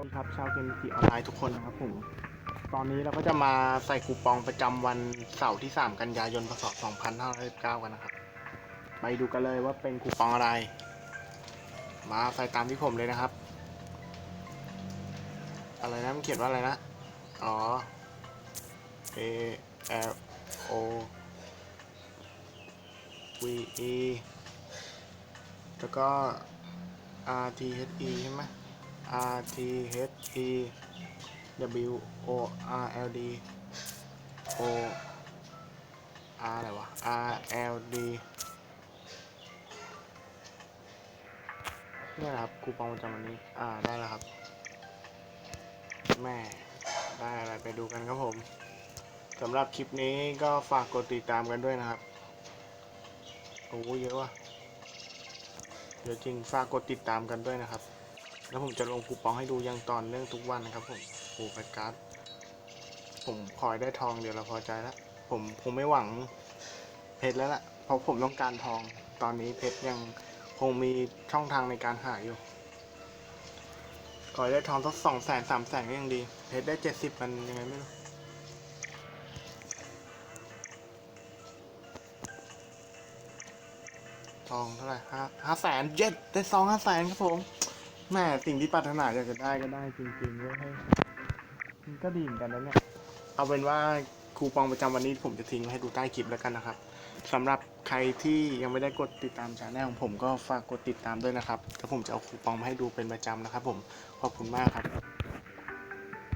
ต้นครับชาวเกมกีออนไลน์ทุกคนนะครับผม ตอนนี้เราก็จะมาใส่คูปองประจำวันเสาร์ที่ 3 กันยายนพศ2519กันนะครับ ไปดูกันเลยว่าเป็นคูปองอะไร มาใส่ตามที่ผมเลยนะครับ อะไรนะมันเขียนว่าอะไรนะ อ๋อ A L O V E แล้วก็ R T H E ใช่ไหม R T H E W O R L D O R อะไรวะ R L D นี่แหละครับคูปองประจำวันนี้ อ่า ได้แล้วครับ แม่ ได้อะไรไปดูกันครับผม สำหรับคลิปนี้ก็ฝากกดติดตามกันด้วยนะครับ โอ้เยอะว่ะเยอะจริงฝากกดติดตามกันด้วยนะครับ แล้วผมจะลงคูปองให้ดูยังตอนเนื่องทุกวันนะครับผมโอ้แฟการ์ดผมคอยได้ทองเดี๋ยวเราพอใจแล้วผมคงไม่หวังเพชรแล้วล่ะ เพราะผมต้องการทอง ตอนนี้เพชรยังคงมีช่องทางในการหาอยู่ขอให้ได้ทองสักสองแสนสามแสนก็ยังดี เพชรได้เจ็ดสิบมันยังไงไม่รู้ทองเท่าไหร่ห้าห้าแสนเจ็ดได้สองห้าแสนครับผม แม่สิ่งที่ปรารถนาอยากจะได้ก็ได้จริงๆเว้ยให้มันก็ดีเหมือนกันนะเนี่ย เอาเป็นว่าคูปองประจำวันนี้ผมจะทิ้งไว้ให้ดูใต้คลิปแล้วกันนะครับสำหรับใครที่ยังไม่ได้กดติดตามชาแนลของผมก็ฝากกดติดตามด้วยนะครับแล้วผมจะเอาคูปองมาให้ดูเป็นประจำนะครับผมขอบคุณมากครับ